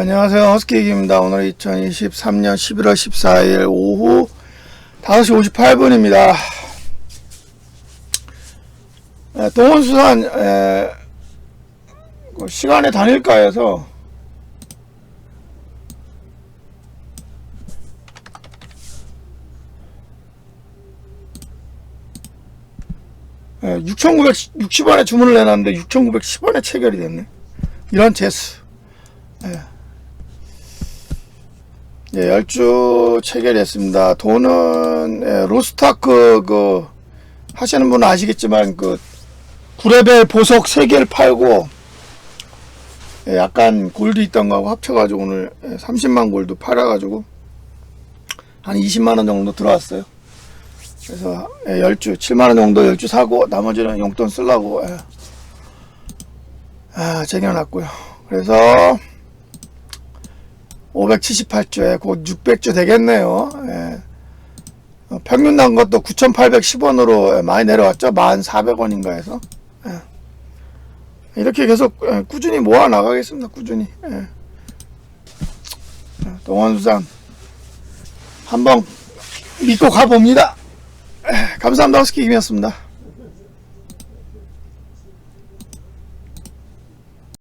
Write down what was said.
안녕하세요. 허스키기입니다. 오늘 2023년 11월 14일 오후 5시 58분입니다. 동원수산 에, 그 시간에 다닐까 해서 예, 6,960원에 주문을 내놨는데 6,910원에 체결이 됐네. 이런 재수. 예. 예, 열주 체결했습니다. 돈은 예, 로스타크 그 하시는 분은 아시겠지만 그 구레벨 보석 3개를 팔고 예, 약간 골드 있던 거하고 합쳐가지고 오늘 예, 30만 골드 팔아가지고 한 20만 원 정도 들어왔어요. 그래서 예, 열주 7만 원 정도 열주 사고 나머지는 용돈 쓰려고 예. 아, 챙겨놨고요. 그래서 578주에 곧 600주 되겠네요. 예. 어, 평균 난 것도 9,810원으로 많이 내려왔죠. 1,400원인가 해서. 예. 이렇게 계속 예, 꾸준히 모아 나가겠습니다. 꾸준히. 예. 자, 동원수산 한번 믿고 가봅니다. 예, 감사합니다. 스키김이었습니다.